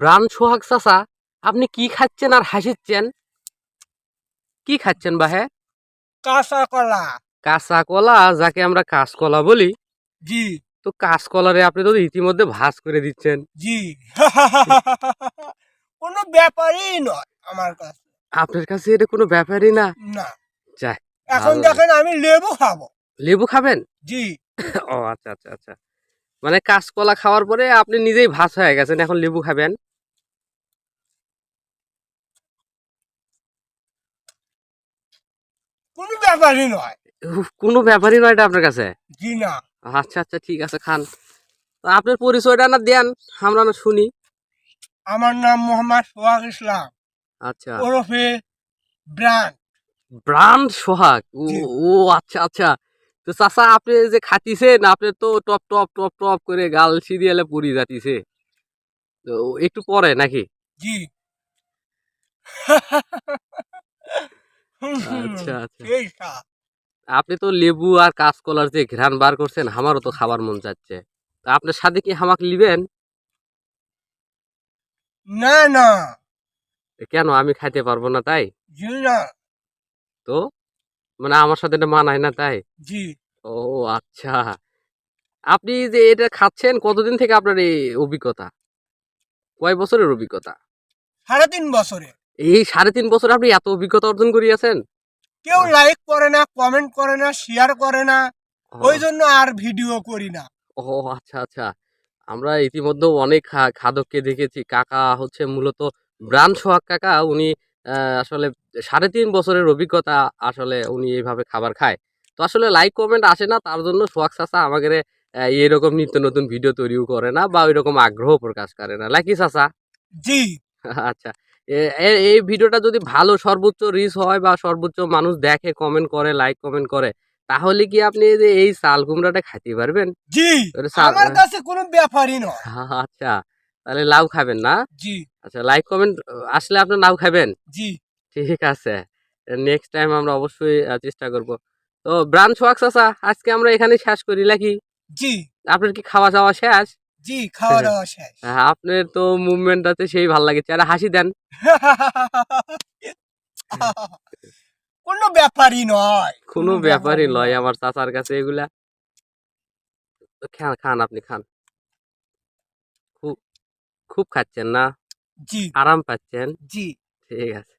Bran সোহাগ চাচা আপনি কি খাচ্ছেন আর হাসিচ্ছেন? কি খাচ্ছেন বাহে? কাঁচা কলা কাঁচা কলা যাকে আমরা কাঁচকলা বলি। জি। তো কাঁচকলারে আপনি তো ইতিমধ্যে ভাজ করে দিচ্ছেন। জি। কোনো ব্যাপারই নয় আমার কাছে। আপনার কাছে এটা কোনো ব্যাপারই না। না। যাক এখন দেখেন আমি লেবু খাব। লেবু খাবেন? জি। ও আচ্ছা আচ্ছা আচ্ছা। মানে কাঁচকলা খাওয়ার পরে আপনি নিজেই ভাস হয়ে গেছেন এখন লেবু খাবেন? কোনো ব্যাপারই নয়। কোনো ব্যাপারই নয় এটা আপনার কাছে? জি না। আচ্ছা আচ্ছা ঠিক আছে খান। আপনার পরিচয়টা না দেন আমরা না শুনি। আমার নাম মোহাম্মদ সোহাগ ইসলাম। আচ্ছা। ওরফে ব্রান্ড ব্রান্ড সোহাগ? ও আচ্ছা আচ্ছা। তো চাচা আপনি যে খাতিছেন আপনি তো টপ টপ টপ টপ করে গাল সিরিয়ালে পুরি যাতিছে তো একটু পরে নাকি? জি। আচ্ছা আচ্ছা। আপনি তো লেবু আর কাঁচকলার যে ঘ্রাণ বার করছেন আমারও তো খাবার মন যাচ্ছে। তা আপনার সাথে কি হামাক লিবেন? না না। কেন আমি খাইতে পারব না তাই? জি না তো? মানে আমার সাথে এটা মানায় না তাই? জি। ও আচ্ছা। আপনি যে এটা খাচ্ছেন কতদিন থেকে আপনার এই অভিজ্ঞতা? কয় বছরের অভিজ্ঞতা? সাড়ে তিন বছরে এই সাড়ে তিন বছর আপনি এত অভিজ্ঞতা অর্জন করিয়াছেন? কেউ লাইক করে না কমেন্ট করে না শেয়ার করে না। ওই জন্য আর ভিডিও করি না। ও আচ্ছা আচ্ছা। আমরা ইতিমধ্যে অনেক খাদককে দেখেছি। কাকা হচ্ছে মূলত ব্রান সোহাগ কাকা উনি আসলে সাড়ে তিন বছরের অভিজ্ঞতা আসলে উনি এইভাবে খাবার খায়। তো আসলে লাইক কমেন্ট আসে না তার জন্য সোহাগ চাচা আমাদের আহ, এরকম নিত্য নতুন ভিডিও তৈরিও করে না বা ওইরকম আগ্রহ প্রকাশ করে না। লাকি চাচা? জি। আচ্ছা এই ভিডিওটা যদি ভালো সর্বোচ্চ রিচ হয় বা সর্বোচ্চ মানুষ দেখে কমেন্ট করে লাইক কমেন্ট করে তাহলে কি আপনি এই যে এই চাল কুমড়াটা খাইতে পারবেন? জি আমার কাছে কোনো ব্যাপারই না আচ্ছা। তাহলে লাউ খাবেন না? জি। আচ্ছা লাইক কমেন্ট আসলে আপনি লাউ খাবেন? জি। ঠিক আছে। নেক্সট টাইম আমরা অবশ্যই চেষ্টা করব। তো ব্রান সোয়াক চাচা আজকে আমরা এখানে শেষ করি নাকি? জি। আপনার কি খাওয়া দাওয়া শেষ? জি খাওয়া দাওয়া শেষ। হ্যাঁ, আপনার তো মুভমেন্ট আছে সেই ভালো লাগে। আর হাসি দেন। কোনো ব্যাপারই নয়। কোনো ব্যাপারই নয় আমার চাচার কাছে এগুলা। খান খান আপনি খান। খুব খাচ্ছেন না? জি। আরাম পাচ্ছেন? জি। ঠিক আছে।